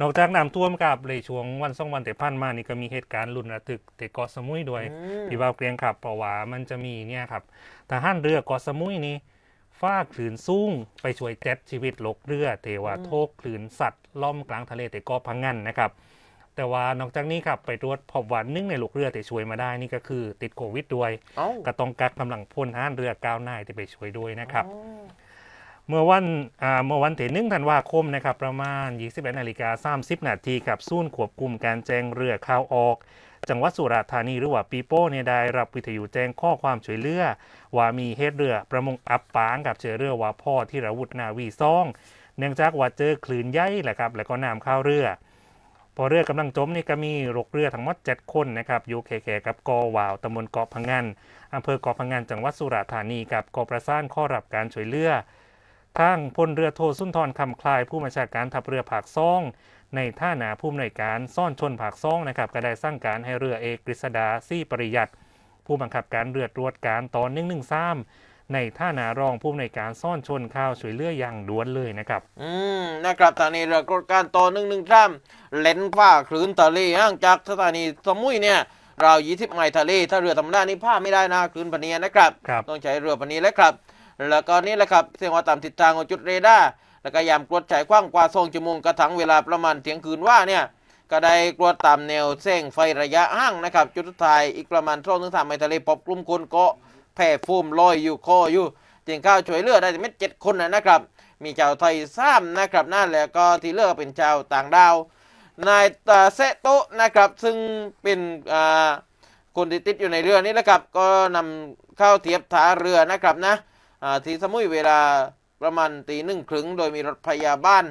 นอกจากน้ำท่วมกับในช่วงวันสองวันแต่พันมานี่ก็มีเหตุการณ์รุนระทึกที่เกาะสมุยด้วยอืมพี่บ่าวเกรียงครับเพราะว่ามันจะมีเนี่ยครับทหารเรือเกาะสมุยนี่ฟาดคลื่นสูงไปช่วยเจ็ดชีวิตลกเรือเทว่าโทกคลื่นสัตว์ ล่อมกลางทะเลแต่เกาะพังงันนะครับแต่ว่านอกจากนี้ครับไปตรวจพบว่าหนึ่งในลูกเรือที่ช่วยมาได้นี่ก็คือติดโควิดด้วยเอ้าก็ต้องกักกำลังพลทหารเรือก้าวนายที่ไปช่วยด้วยนะครับอ๋อ เมื่อวันอ่าเมื่อวันที่หนึ่งธันวาคมนะครับประมาณ21นาฬิกา30นาทีกับศูนย์ควบคุมการแจ้งเรือเข้าออก จังหวัดสุราษฎร์ธานีหรือว่าปีโป้เนี่ยได้รับวิทยุแจ้งข้อความช่วยเหลือว่ามีเหตุเรือประมงอับปางกับเจอเรือว่าพ่อที่ระวุธนาวีซ่อง เนื่องจากว่าเจอคลื่นใหญ่แหละครับแล้วก็น้ำเข้าเรือ พอเรือกำลังจมนี่ก็มีรกเรือทั้งหมด7คนนะครับอยู่แข่กับกอวาวตำบลเกาะพังงานอำเภอเกาะพังงานจังหวัดสุราษฎร์ธานีกับกอประสานข้อรับการช่วยเหลือ ทางพลเรือโทสุนทรคำคลายผู้บัญชาการทัพเรือภาคซ่อง ในท่าหนาผู้อำนวยการซ่อนชนภาคซ่องนะครับก็ได้สั่งการให้เรือเอกกฤษดาซี่ปริยัติผู้บังคับการเรือตรวจการตอนหนึ่งหนึ่งสามในท่านารองผู้อำนวยการซ่อนชนข้าวช่วยเหลืออย่างด่วนเลยนะครับ อืมนะครับสถานีเรือกรดการต่อหนึ่งหนึ่งท่ามเลนฟ้าคลื่นทะเลห่างจากสถานีสมุยเนี่ยราว20ไมล์ทะเลถ้าเรือธรรมดานี่พาไม่ได้นะคลื่นปานนีนะครับครับ ต้องใช้เรือปานนี้แหล้วครับ แล้วก็นี่แหละครับเสียงว่าตามทิศทางของจุดเรดาร์แล้วก็ยามกรวดฉายกว้างกว่า2ชั่วโมงกระทั่งเวลาประมาณเที่ยงคืนว่าเนี่ยก็ได้กรวดตามแนวเส้งไฟระยะห่างนะครับ จุดสุดท้ายอีกประมาณ2-3ถึงสามไมล์ทะเลพบกลุ่มคนเกาะแผ่ฟูมลอยอยู่คออยู่เตียงข้าวช่วยเลือได้เม็ดเจ็ดคนนะครับ มีชาวไทยซ้ำนะครับนั่นแหละก็ที่เลือกเป็นชาวต่างดาวนายตาเซโตนะครับ ซึ่งเป็นอ่าคนที่ติดอยู่ในเรือนี้นะครับ ก็นำเข้าเทียบท่าเรือนะครับนะ ที่สมุยเวลาประมาณตีหนึ่งครึ่งโดยมีรถพยาบาล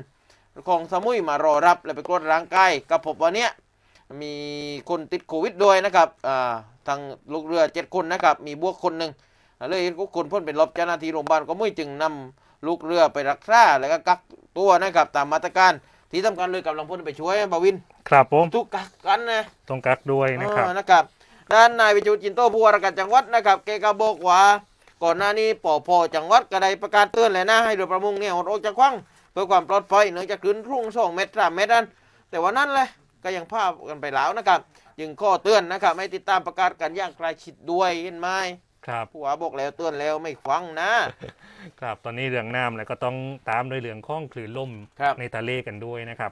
ของสมุยมารอรับและไปตรวจร่างกายก็พบว่าเนี้ยมีคนติดโควิดด้วยนะครับอ่าทางลูกเรือเจ็ดคนนะครับ มีบวกคนหนึ่งเลยทุกคนพ้นเป็นลบเจ้าหน้าที่โรงพยาบาลก็มุ่ยจึงนำลูกเรือไปรักษาแล้วก็กักตัวนะครับ ตามมาตรการที่สำคัญเลยกำลังพลไปช่วยบาวิน ครับผมทุกกักกันนะต้องกักด้วยนะครับเออนะครับด้านนายวิจูจินโตผู้ว่าราชการจังหวัดนะครับแกก็บอกว่า ก่อนหน้านี้ปอพอจังหวัดก็ได้ประกาศเตือนเลยนะให้เรือประมงเนี่ยอดออกจากขว้างเพื่อความปลอดภัยเนื่องจากขึ้นรุ่งสองเมตรสามเมตรนั้นแต่ว่านั่นเลยก็ยังพากันไปแล้วนะครับยังข้อเตือนนะครับให้ติดตามประกาศกันอย่างใกล้ชิดด้วยเห็นไหมครับผู้ว่าบอกแล้วเตือนแล้วไม่ฟังนะ ครับตอนนี้เรื่องน้ำแล้วก็ต้องตามด้วยเรื่องข้องคลื่นลมครับในทะเลกันด้วยนะครับ